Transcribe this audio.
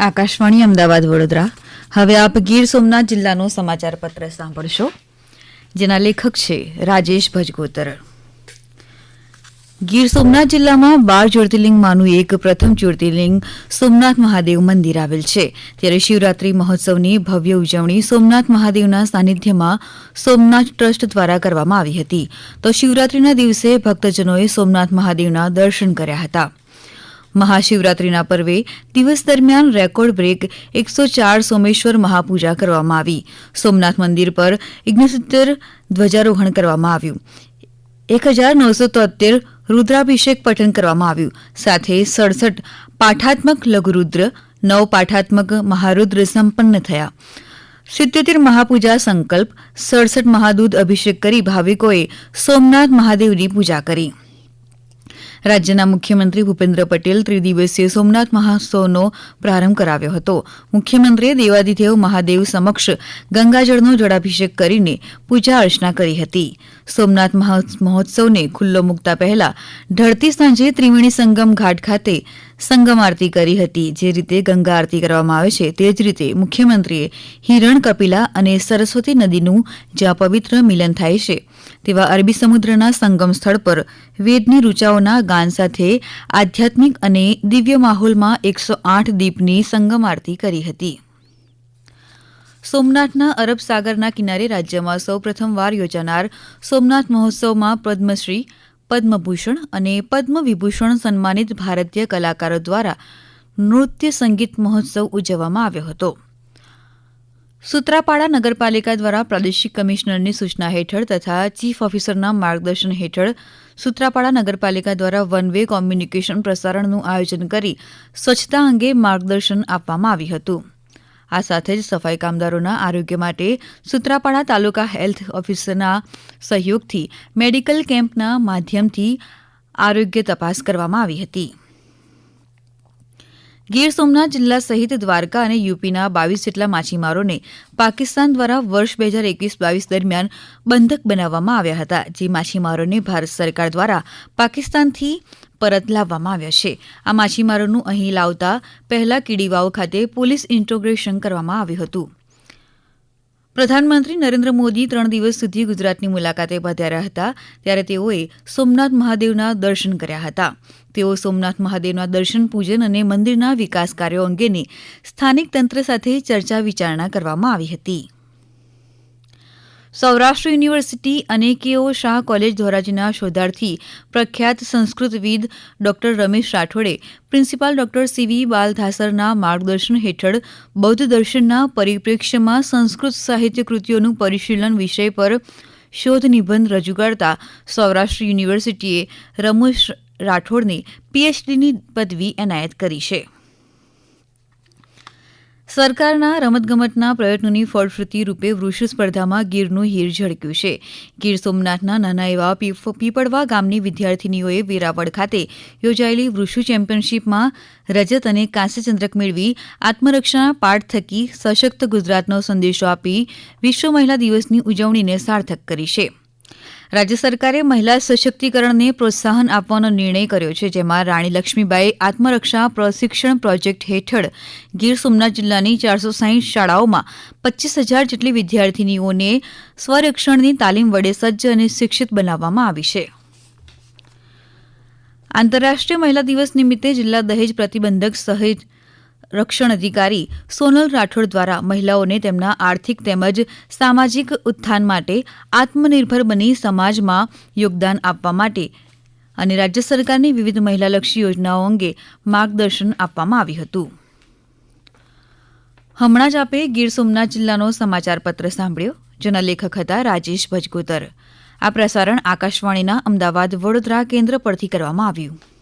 આકાશવાણી અમદાવાદ વડોદરા. હવે આપ ગીર સોમનાથ જિલ્લાનો સમાચાર પત્ર સાંભળશો, જેના લેખક છે રાજેશ ભજગોતર. ગીર સોમનાથ જિલ્લામાં બાર જ્યોતિર્લિંગમાંનું એક પ્રથમ જ્યોતિર્લિંગ સોમનાથ મહાદેવ મંદિર આવેલ છે. ત્યારે શિવરાત્રી મહોત્સવની ભવ્ય ઉજવણી સોમનાથ મહાદેવના સાનિધ્યમાં સોમનાથ ટ્રસ્ટ દ્વારા કરવામાં આવી હતી. તો શિવરાત્રીના દિવસે ભક્તજનોએ સોમનાથ મહાદેવના દર્શન કર્યા હતા. મહાશિવરાત્રીના પર્વે દિવસ દરમિયાન રેકોર્ડ બ્રેક એકસો ચાર સોમેશ્વર મહાપૂજા કરવામાં આવી. સોમનાથ મંદિર પર ઇગ્નસિત્તેર ધ્વજારોહણ કરવામાં આવ્યું. એક હજાર નવસો તોતેર રુદ્રાભિષેક પઠન કરવામાં આવ્યું. સાથે સડસઠ પાઠાત્મક લઘુરુદ્ર, નવ પાઠાત્મક મહારુદ્ર સંપન્ન થયા. સિત્યોતેર મહાપૂજા સંકલ્પ, સડસઠ મહાદૂધ અભિષેક કરી ભાવિકોએ સોમનાથ મહાદેવની પૂજા કરી. રાજ્યના મુખ્યમંત્રી ભૂપેન્દ્ર પટેલ ત્રિદિવસીય સોમનાથ મહોત્સવનો પ્રારંભ કરાવ્યો હતો. મુખ્યમંત્રીએ દેવાદિદેવ મહાદેવ સમક્ષ ગંગાજળનો જળાભિષેક કરીને પૂજા અર્ચના કરી હતી. સોમનાથ મહો- મહોત્સવને ખુલ્લો મૂકતા પહેલા ઢળતી સાંજે ત્રિવેણી સંગમ ઘાટ ખાતે સંગમ આરતી કરી હતી. જે રીતે ગંગા આરતી કરવામાં આવે છે તે જ રીતે મુખ્યમંત્રીએ હિરણ, કપિલા અને સરસ્વતી નદીનું જ્યાં પવિત્ર મિલન થાય છે તેવા અરબી સમુદ્રના સંગમ સ્થળ પર વેદની રૂચાઓના ગાન સાથે આધ્યાત્મિક અને દિવ્ય માહોલમાં એકસો આઠ દીપની સંગમ આરતી કરી હતી. સોમનાથના અરબ સાગરના કિનારે રાજ્યમાં સૌ પ્રથમવાર યોજાનાર સોમનાથ મહોત્સવમાં પદ્મશ્રી, પદ્મભૂષણ અને પદ્મ વિભૂષણ સન્માનિત ભારતીય કલાકારો દ્વારા નૃત્ય સંગીત મહોત્સવ ઉજવવામાં આવ્યો હતો. સૂત્રાપાડા નગરપાલિકા દ્વારા પ્રાદેશિક કમિશનરની સૂચના હેઠળ તથા ચીફ ઓફિસરના માર્ગદર્શન હેઠળ સૂત્રાપાડા નગરપાલિકા દ્વારા વન વે કોમ્યુનિકેશન પ્રસારણનું આયોજન કરી સ્વચ્છતા અંગે માર્ગદર્શન આપવામાં આવ્યું હતું. આ સાથે જ સફાઈ કામદારોના આરોગ્ય માટે સૂત્રાપાડા તાલુકા હેલ્થ ઓફિસરના સહયોગથી મેડિકલ કેમ્પના માધ્યમથી આરોગ્ય તપાસ કરવામાં આવી હતી. ગીર સોમનાથ જિલ્લા સહિત દ્વારકા અને યુપીના બાવીસ જેટલા માછીમારોને પાકિસ્તાન દ્વારા વર્ષ બે હજાર એકવીસ બાવીસ દરમિયાન બંધક બનાવવામાં આવ્યા હતા, જે માછીમારોને ભારત સરકાર દ્વારા પાકિસ્તાનથી પરત લાવવામાં આવ્યા છે. આ માછીમારોનું અહીં લાવતા પહેલા કીડીવાવ ખાતે પોલીસ ઇન્ટ્રોગ્રેશન કરવામાં આવ્યું હતું. પ્રધાનમંત્રી નરેન્દ્ર મોદી ત્રણ દિવસ સુધી ગુજરાતની મુલાકાતે પધાર્યા હતા, ત્યારે તેઓએ સોમનાથ મહાદેવના દર્શન કર્યા હતા. તેઓ સોમનાથ મહાદેવના દર્શન, પૂજન અને મંદિરના વિકાસ કાર્યો અંગેની સ્થાનિક તંત્ર સાથે ચર્ચા વિચારણા કરવામાં આવી હતી. સૌરાષ્ટ્ર યુનિવર્સિટી અને કેઓ શાહ કોલેજ ધોરાજીના શોધાર્થી પ્રખ્યાત સંસ્કૃતવિદ ડોક્ટર રમેશ રાઠોડે પ્રિન્સિપાલ ડોક્ટર સીવી બાલધાસરના માર્ગદર્શન હેઠળ બૌદ્ધ દર્શનના પરિપ્રેક્ષ્યમાં સંસ્કૃત સાહિત્ય કૃતિઓનું પરિશીલન વિષય પર શોધ નિબંધ રજૂ કરતા સૌરાષ્ટ્ર યુનિવર્સિટીએ રમેશ રાઠોડને પીએચડીની પદવી એનાયત કરી છે. સરકારના રમતગમતના પ્રયત્નોની ફળશ્રુતિ રૂપે વૃક્ષ સ્પર્ધામાં ગીરનું હીર ઝળક્યું છે. ગીર સોમનાથના નાના એવા પીપળવા ગામની વિદ્યાર્થીનીઓએ વેરાવળ ખાતે યોજાયેલી વૃષુ ચેમ્પિયનશિપમાં રજત અને કાંસ્યચંદ્રક મેળવી આત્મરક્ષાના પાઠ થકી સશક્ત ગુજરાતનો સંદેશો આપી વિશ્વ મહિલા દિવસની ઉજવણીને સાર્થક કરી છે. રાજ્ય સરકારે મહિલા સશક્તિકરણને પ્રોત્સાહન આપવાનો નિર્ણય કર્યો છે, જેમાં રાણી લક્ષ્મીબાઈ આત્મરક્ષા પ્રશિક્ષણ પ્રોજેક્ટ હેઠળ ગીર સોમનાથ જિલ્લાની ચારસો સાહીઠ શાળાઓમાં પચીસ હજાર જેટલી વિદ્યાર્થીનીઓને સ્વરક્ષણની તાલીમ વડે સજ્જ અને શિક્ષિત બનાવવામાં આવી છે. આંતરરાષ્ટ્રીય મહિલા દિવસ નિમિત્તે જિલ્લા દહેજ પ્રતિબંધક સહિત રક્ષણ અધિકારી સોનલ રાઠોડ દ્વારા મહિલાઓને તેમના આર્થિક તેમજ સામાજિક ઉત્થાન માટે આત્મનિર્ભર બની સમાજમાં યોગદાન આપવા માટે અને રાજ્ય સરકારની વિવિધ મહિલાલક્ષી યોજનાઓ અંગે માર્ગદર્શન આપવામાં આવ્યું હતું. હમણાં જ આપે ગીર સોમનાથ જિલ્લાનો સમાચાર પત્ર સાંભળ્યો, જેના લેખક હતા રાજેશ ભજગોતર. આ પ્રસારણ આકાશવાણીના અમદાવાદ વડોદરા કેન્દ્ર પરથી કરવામાં આવ્યું.